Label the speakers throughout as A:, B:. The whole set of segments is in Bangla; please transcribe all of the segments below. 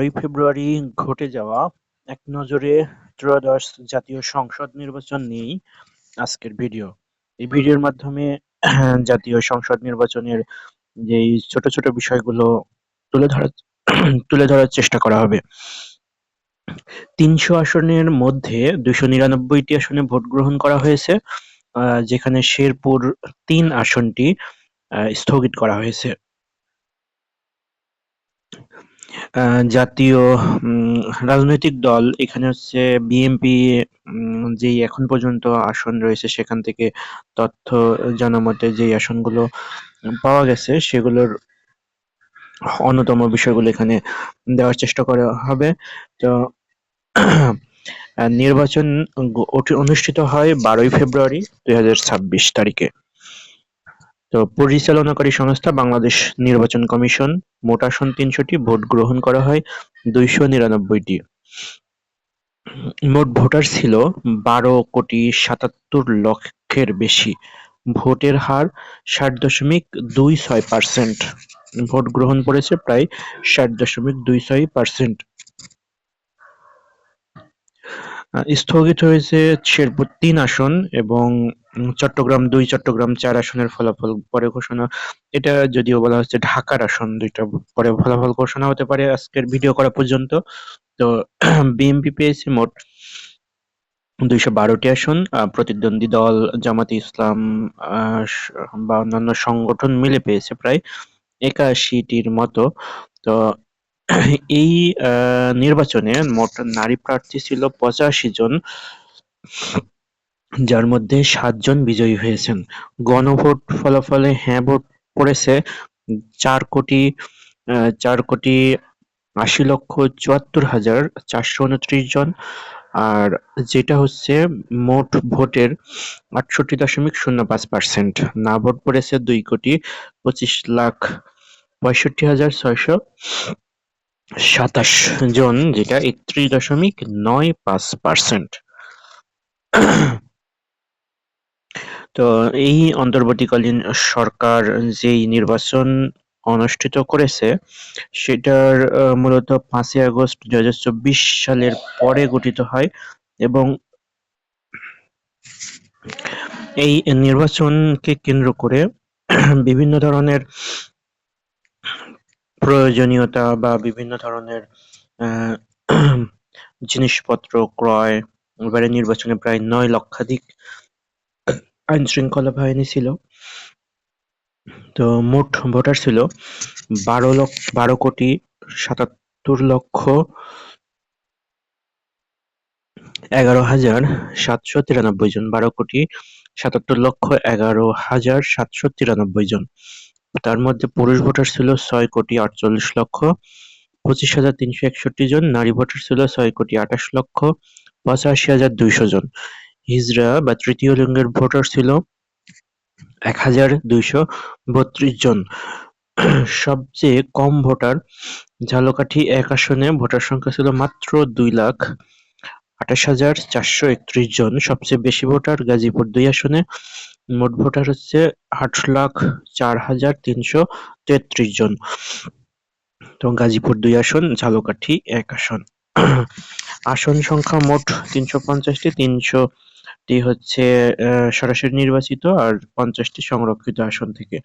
A: বারোই ফেব্রুয়ারি ঘটে যাওয়া এক নজরে ত্রয়োদশ জাতীয় সংসদ নির্বাচন নিয়েই আজকের ভিডিও। এই ভিডিওর মাধ্যমে জাতীয় সংসদ নির্বাচনের যে ছোট ছোট বিষয়গুলো তুলে ধরার তুলে ধরার চেষ্টা করা হবে। তিনশো আসনের মধ্যে দুইশো নিরানব্বইটি আসনে ভোট গ্রহণ করা হয়েছে যেখানে শেরপুর তিন আসনটি স্থগিত করা হয়েছে। জাতীয় রাজনৈতিক দল, এখানে হচ্ছে বিএনপি যেই এখন পর্যন্ত আসন রয়েছে, সেখান থেকে তথ্য জানামতে যেই আসনগুলো পাওয়া গেছে, সেগুলোর অন্যতম বিষয়গুলো এখানে দেওয়ার চেষ্টা করা হবে। তো নির্বাচন অনুষ্ঠিত হয় বারোই ফেব্রুয়ারি দুই হাজার ছাব্বিশ তারিখে। তো পরিচালনাকারী সংস্থা বাংলাদেশ নির্বাচন কমিশন মোট আসন তিনশোটি, ভোট গ্রহণ করা হয় দুইশো নিরানব্বইটি। মোট ভোটার ছিল বারো কোটি সাতাত্তর লক্ষের বেশি। ভোটের হার ষাট দশমিক দুই ছয় পার্সেন্ট। ভোট গ্রহণ করেছে প্রায় ষাট দশমিক দুই ছয় পার্সেন্ট। স্থগিত হয়েছে শেরপুর তিন আসন এবং চট্টগ্রাম দুই, চট্টগ্রাম চার আসনের ফলাফল পরে ঘোষণা। এটা যদিও বলা হচ্ছে ঢাকার আসন, দুইটা পরে ফলাফল ঘোষণা হতে পারে আজকের ভিডিও করা পর্যন্ত। তো বিএনপি পেয়েছে মোট দুইশো বারোটি আসন। প্রতিদ্বন্দ্বী দল জামাতে ইসলাম বা অন্যান্য সংগঠন মিলে পেয়েছে প্রায় একাশিটির মতো। তো এই নির্বাচনে মোট নারী প্রার্থী ছিল পঁচাশি জন। যার মধ্যে সাতজন বিজয়ী হয়েছেন। গণভোট ফলাফলে হ্যাঁ ভোট পড়েছে। চার কোটি চার কোটি আশি লক্ষ চুয়াত্তর হাজার চারশো উনত্রিশ জন। আর যেটা হচ্ছে মোট ভোটের আটষট্টি দশমিক শূন্য পাঁচ পার্সেন্ট। না ভোট পড়েছে দুই কোটি পঁচিশ লাখ পঁয়ষট্টি হাজার ছয়শো সাতাশ জন, যেটা একত্রিশ দশমিক নয় পাঁচ পার্সেন্ট। তো এই অন্তর্বর্তীকালীন সরকার যেই নির্বাচন অনুষ্ঠিত করেছে, সেটার মূলত পাঁচই আগস্ট দু হাজার চব্বিশ সালের পরে গঠিত হয় এবং এই নির্বাচনকে কেন্দ্র করে বিভিন্ন ধরনের প্রয়োজনীয়তা বা বিভিন্ন ধরনের জিনিসপত্র ক্রয়, এবারে নির্বাচনে প্রায় নয় লক্ষাধিক আইন শৃঙ্খলা বাহিনী ছিল। তো মোট ভোটার ছিল বারো লক্ষ, বারো কোটি সাতাত্তর লক্ষ এগারো হাজার সাতশো তিরানব্বই জন, বারো কোটি সাতাত্তর লক্ষ এগারো হাজার সাতশো তিরানব্বই জন। তার মধ্যে পুরুষ ভোটার ছিল ছয় কোটি আটচল্লিশ লক্ষ, পঁচিশ হাজার তিনশো একষট্টি জন, নারী ভোটার ছিল ছয় কোটি আঠাশ লক্ষ, পঁচাশি হাজার দুইশো জন। হিজড়া বা তৃতীয় লিঙ্গের ভোটার ছিল এক হাজার দুইশো বত্রিশ জন। সবচেয়ে কম ভোটার ঝালকাঠি এক আসনে ভোটার সংখ্যা ছিল মাত্র দুই লাখ আঠাশ হাজার চারশো একত্রিশ জন। সবচেয়ে বেশি ভোটার গাজীপুর দুই আসনে, মোট ভোটার হচ্ছে আট লাখ চার হাজার তিনশো তেত্রিশ জন। তো গাজীপুর দুই আসন, ঝালকাঠি এক আসন। আসন সংখ্যা মোট তিনশো পঞ্চাশটি, তিনশো টি হচ্ছে সরাসরি নির্বাচিত আর পঞ্চাশটি সংরক্ষিত আসন থেকে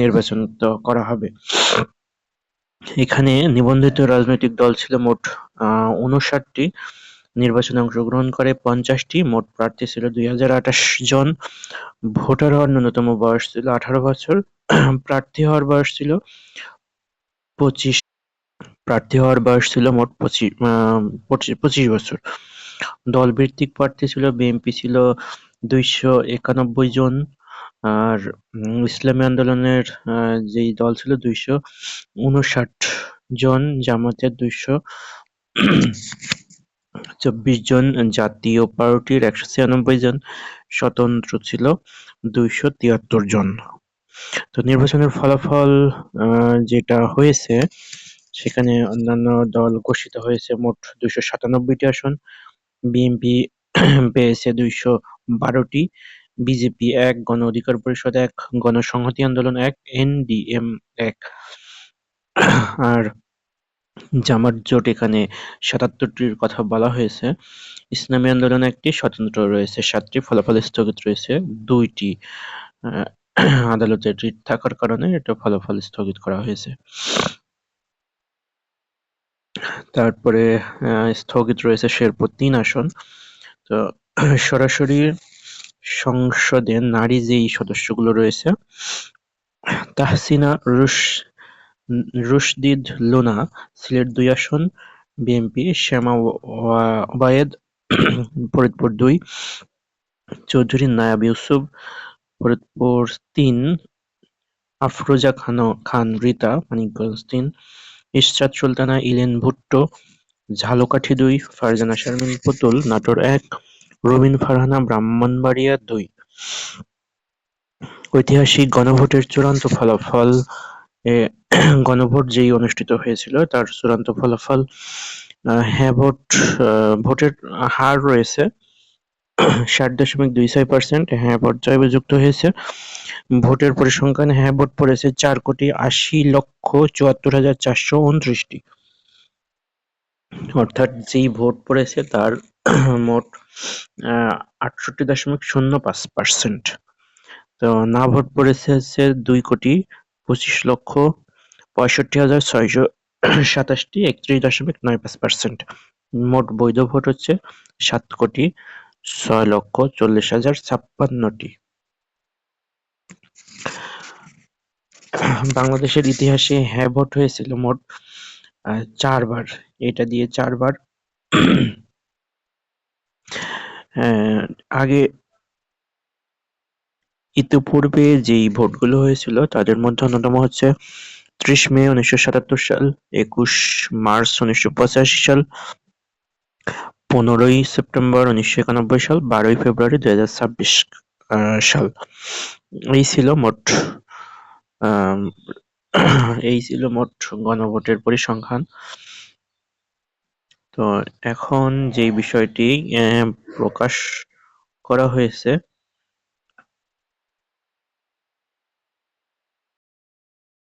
A: নির্বাচন করা হবে। এখানে নিবন্ধিত রাজনৈতিক দল ছিল মোট উনষাটটি নির্বাচনে অংশগ্রহণ করে পঞ্চাশটি, মোট প্রার্থী ছিল দুই হাজার আঠাশ জন। ভোটার হওয়ার ন্যূনতম বয়স ছিল আঠারো বছর। প্রার্থী হওয়ার বয়স ছিল পঁচিশ, প্রার্থী হওয়ার বয়স ছিল মোট পঁচিশ পঁচিশ বছর। দল ভিত্তিক প্রার্থী ছিল বিএনপি ছিল দুইশো একানব্বই জন। আর ইসলামী আন্দোলনের যেই দল ছিল দুইশো উনষাট জন জামাতের দুইশো চব্বিশ জন, জাতীয় পার্টির একশো ছিয়ানব্বই জন, স্বতন্ত্র ছিল দুইশো তিয়াত্তর জন। তো নির্বাচনের ফলাফল যেটা হয়েছে, সেখানে অন্যান্য দল ঘোষিত হয়েছে মোট দুইশো সাতানব্বইটি আসন। বিএনপি পেয়েছে দুইশো বারোটি, বিজেপি এক, গণ অধিকার পরিষদ এক গণসংহতি আন্দোলন এক, এনডিএম এক। আর জামাত জোট এখানে সাতাত্তরটির কথা বলা হয়েছে। ইসলামী আন্দোলনে একটি স্বতন্ত্র রয়েছে, সাতটি ফলাফল স্থগিত রয়েছে, দুইটি আদালতের রিট থাকার কারণে এটা ফলাফল স্থগিত করা হয়েছে। তারপরে স্থগিত রয়েছে শেরপুর তিন আসন। তো সরাসরি সংসদে নারী যেই সদস্যগুলো রয়েছে, তাহসিনা রুশ, রুশদিদ লোনা, সিলেট দুই আসন, বিএনপি, শ্যামা ওবায়েদ, ফরিদপুর দুই, চৌধুরী নায়াব ইউসুফ, ফরিদপুর তিন, আফরোজা খান খান, রিতা, মানিকগঞ্জ তিন ইশরাত সুলতানা ইলেন ভুট্টো, ঝালকাঠি দুই, ফারজানা শারমিন পুতুল, নাটোর এক, রবিন ফারহানা ব্রাহ্মণবাড়িয়া দুই। ঐতিহাসিক গণভোটের চূড়ান্ত ফলাফল গণভোট যেই অনুষ্ঠিত হয়েছিল, তার চূড়ান্ত ফলাফল হ্যাঁ ভোট ভোটের হার রয়েছে। ষাট দশমিক দুই ছয় পার্সেন্ট হ্যাঁ ভোট জয়যুক্ত হয়েছে। ভোটের পরিসংখ্যান হ্যাঁ ভোট পড়েছে চার কোটি আশি লক্ষ চুয়াত্তর হাজার চারশো উনত্রিশটি। অর্থাৎ যেই ভোট পড়েছে তার মোট আটষট্টি দশমিক শূন্য পাঁচ পার্সেন্ট তো না ভোট পড়েছে হচ্ছে দুই কোটি পঁচিশ লক্ষ পঁয়ষট্টি হাজার ছয়শো সাতাশটি, একত্রিশ দশমিক নয় পাঁচ পার্সেন্ট মোট বৈধ ভোট হচ্ছে সাত কোটি ছয় লক্ষ চল্লিশ হাজার ছাপ্পান্নটি। বাংলাদেশের ইতিহাসে হ্যাঁ হয়েছিল মোট চারবার। এটা দিয়ে চারবার। আগে ইতিপূর্বে যেই ভোটগুলো হয়েছিল তাদের মধ্যে অন্যতম হচ্ছে ত্রিশ মে উনিশশো সাতাত্তর সাল, একুশ মার্চ উনিশশো পঁচাশি সাল পনেরোই সেপ্টেম্বর উনিশশো একানব্বই সাল, বারোই ফেব্রুয়ারি দুই হাজার ছাব্বিশ সাল। এই ছিল মোট এই ছিল মোট গণভোটের পরিসংখ্যান। তো এখন যে বিষয়টি প্রকাশ করা হয়েছে